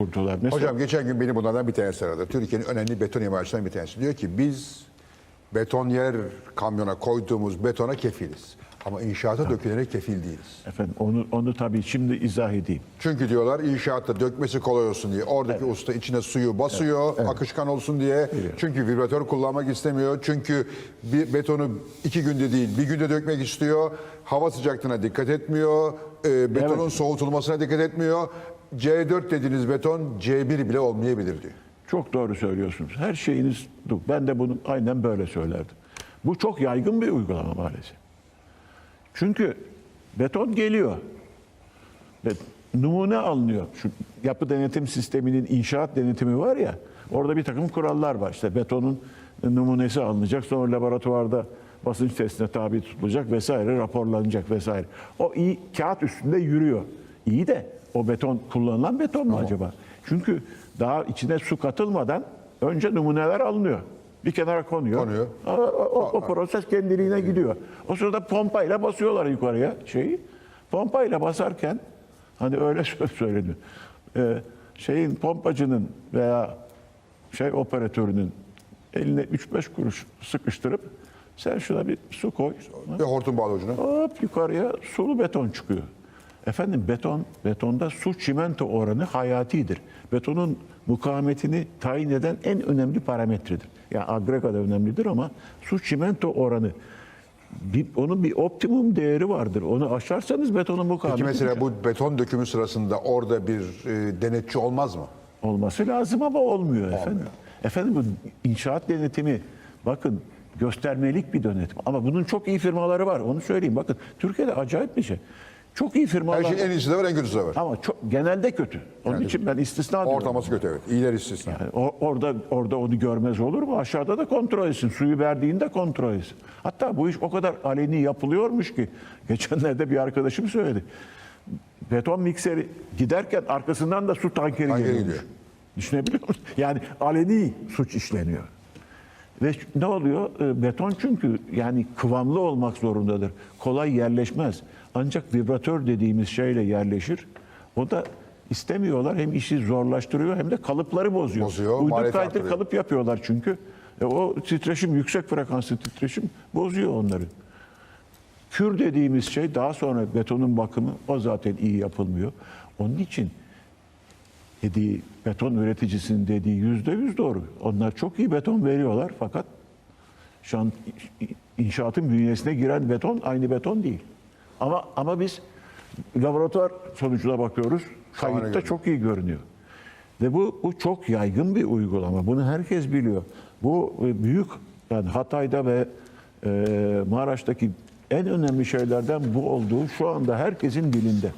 Mesela Hocam geçen gün beni bunlardan bir tanesi aradı. Türkiye'nin önemli beton imarcılarından bir tanesi. Diyor ki biz betonyer kamyona koyduğumuz betona kefiliz. Ama inşaata dökülene kefil değiliz. efendim onu onu tabii şimdi izah edeyim. Çünkü diyorlar inşaatta dökmesi kolay olsun diye. Oradaki usta içine suyu basıyor, akışkan olsun diye. Çünkü vibratör kullanmak istemiyor. Çünkü bir betonu iki günde değil, bir günde dökmek istiyor. Hava sıcaklığına dikkat etmiyor. e, betonun Evet. soğutulmasına dikkat etmiyor. C4 dediğiniz beton C1 bile olmayabilir diyor. Çok doğru söylüyorsunuz. Her şeyiniz. Ben de bunu aynen böyle söylerdim. Bu çok yaygın bir uygulama maalesef. Çünkü beton geliyor. Ve numune alınıyor. Şu yapı denetim sisteminin inşaat denetimi var ya. Orada bir takım kurallar var. İşte betonun numunesi alınacak. Sonra laboratuvarda basınç testine tabi tutulacak vesaire raporlanacak vesaire. O iyi kağıt üstünde yürüyor. İyi de o beton kullanılan beton mu acaba? Çünkü daha içine su katılmadan önce numuneler alınıyor. Bir kenara konuyor. Konuyor. O, o- o proses kendiliğine gidiyor. O sırada pompayla basıyorlar yukarıya şeyi. Pompayla basarken hani öyle söz söyleniyor. Ee, şeyin pompacının veya şey operatörünün eline 3-5 kuruş sıkıştırıp sen şuna bir su koy. Ve hortum bağlı ucuna. Hop yukarıya sulu beton çıkıyor. Efendim beton, betonda su çimento oranı hayatidir. Betonun mukavemetini tayin eden en önemli parametredir. Yani agrega da önemlidir ama su çimento oranı bir, onun bir optimum değeri vardır. Onu aşarsanız betonun mukavemeti Peki mesela bu beton dökümü sırasında orada bir e, denetçi olmaz mı? olması lazım ama olmuyor efendim. Efendim bu inşaat denetimi bakın göstermelik bir denetim. Ama bunun çok iyi firmaları var. Onu söyleyeyim. Bakın Türkiye'de acayip bir şey. Çok iyi Her firmalar şeyin var. en iyisi de var, en kötüsü de var. Ama çok genelde kötü. Onun için ben istisna diyorum. Ortaması kötü evet. İyiler istisna. Yani o- orada orada onu görmez olur mu? Aşağıda da kontrol etsin. Suyu verdiğinde kontrol etsin. Hatta bu iş o kadar aleni yapılıyormuş ki geçenlerde bir arkadaşım söyledi. Beton mikseri giderken arkasından da su tankeri Tankeri geliyormuş. gidiyor. Düşünebiliyor musun? Yani aleni suç işleniyor. Ve ne oluyor? E, Beton çünkü yani kıvamlı olmak zorundadır. Kolay yerleşmez. Ancak vibratör dediğimiz şeyle yerleşir. O da istemiyorlar. Hem işi zorlaştırıyor hem de kalıpları bozuyor. Bozuyor, Uyduk kaydır kalıp yapıyorlar çünkü. E, o titreşim, yüksek frekanslı titreşim bozuyor onları. Kür dediğimiz şey daha sonra betonun bakımı o zaten iyi yapılmıyor. Onun için dediği beton üreticisinin dediği yüzde yüz doğru. Onlar çok iyi beton veriyorlar fakat şu an inşaatın bünyesine giren beton aynı beton değil. Ama ama biz laboratuvar sonucuna bakıyoruz. Kayıtta çok iyi görünüyor. Ve bu, bu çok yaygın bir uygulama. Bunu herkes biliyor. Bu e, büyük yani Hatay'da ve e, Maraş'taki en önemli şeylerden bu olduğu şu anda herkesin dilinde.